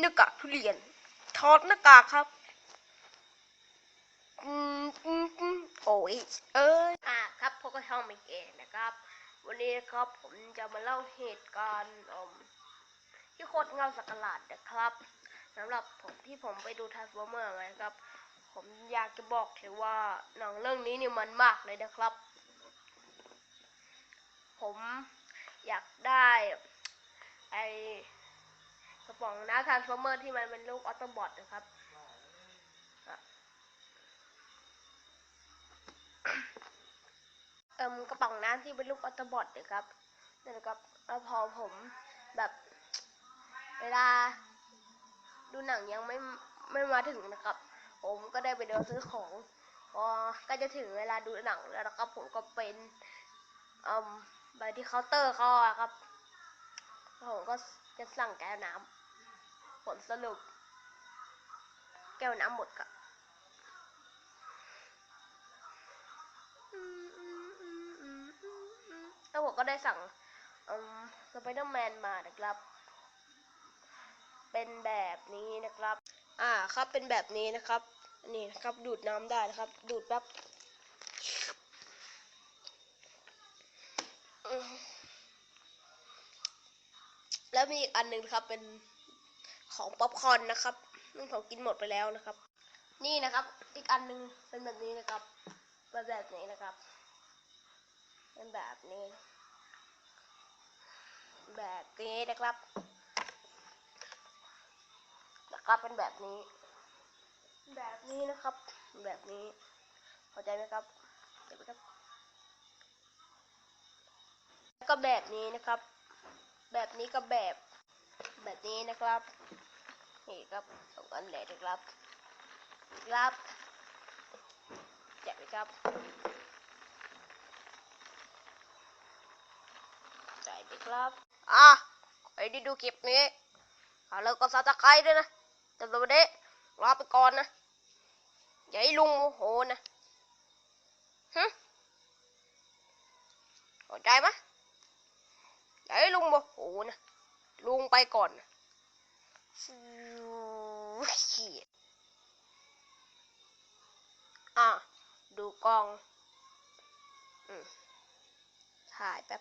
หน้ากากทุเรียน ถอดหน้ากากครับอืมอืมโอ้ยเอ้ยอ่าครับพวกก็ช่องไม่เกงนะครับ วันนี้นะครับผมจะมาเล่าเหตุการณ์ที่โคตรเงาสักหลาดนะครับสำหรับผมที่ผมไปดูทัสวอร์เมอร์มาครับ ผมอยากจะบอกเลยว่าหนังเรื่องนี้นี่มันมากเลยนะครับ ผมอยากได้ไอ กระป๋องน้ำทานส์ฟอร์เมอร์ที่มันเป็นลูกออโตบอทนะครับอะเอิมกระป๋องน้ำที่เป็นลูกออโตบอทนะครับนั่นนะครับแล้วพอผมแบบเวลาดูหนังยังไม่ไม่มาถึงนะครับ ผมก็ได้ไปเดินซื้อของพอก็จะถึงเวลาดูหนังแล้วนะครับผมก็เป็นเอืมไปที่เคาน์เตอร์เขาอะครับแล้วผมก็จะสั่งแก้วน้ำ สรุป แก้วน้ำหมดครับแล้วผมก็ได้สั่งสไปเดอร์แมนมานะครับ เป็นแบบนี้นะครับ อ่าครับเป็นแบบนี้นะครับ นี่นะครับดูดน้ำได้นะครับ ดูดแป๊บแล้วมีอีกอันหนึ่งครับเป็น ของป๊อปคอนนะครับซึ่งผมกินหมดไปแล้วนะครับ นี่นะครับ อีกอันหนึ่งเป็นแบบนี้นะครับเป็นแบบนี้นะครับ เป็นแบบนี้ แบบนี้นะครับนะครับเป็นแบบนี้ แบบนี้นะครับ แบบนี้เข้าใจไหมครับเข้าใจไหมครับแล้วก็แบบนี้นะครับ แบบนี้ก็แบบ แบบนี้นะครับ นี่ครับสองอันเลยนะครับครับแจกไหมครับใจไหมครับอะใครที่ดูคลิปนี้เอาแล้วก็ซับสไครต์ด้วยนะแต่ตอนนี้ลาไปก่อนนะอย่าให้ลุงโมโหนะฮึเข้าใจไหมอย่าให้ลุงโมโหนะลุงไปก่อนนะ ขีด อะ ดูกล้อง อืมถ่ายแป๊บ